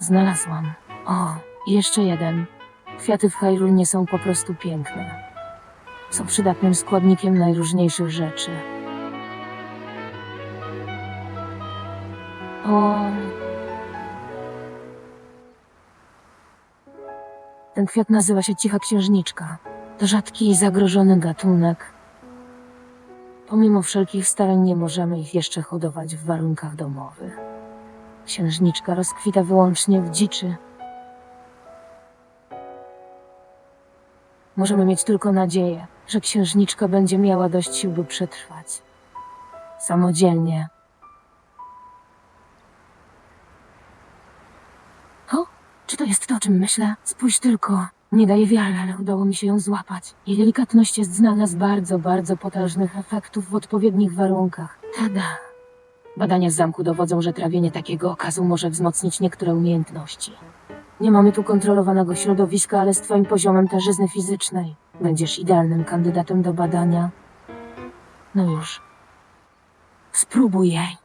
Znalazłam. O, jeszcze jeden. Kwiaty w Hyrule nie są po prostu piękne. Są przydatnym składnikiem najróżniejszych rzeczy. O. Ten kwiat nazywa się cicha księżniczka. To rzadki i zagrożony gatunek. Pomimo wszelkich starań nie możemy ich jeszcze hodować w warunkach domowych. Księżniczka rozkwita wyłącznie w dziczy. Możemy mieć tylko nadzieję, że księżniczka będzie miała dość sił, by przetrwać. Samodzielnie. O, czy to jest to, o czym myślę? Spójrz tylko. Nie daje wiary, ale udało mi się ją złapać. Jej delikatność jest znana z bardzo, bardzo potężnych efektów w odpowiednich warunkach. Tada! Badania z zamku dowodzą, że trawienie takiego okazu może wzmocnić niektóre umiejętności. Nie mamy tu kontrolowanego środowiska, ale z twoim poziomem tarzyzny fizycznej będziesz idealnym kandydatem do badania. No już. Spróbuj jej.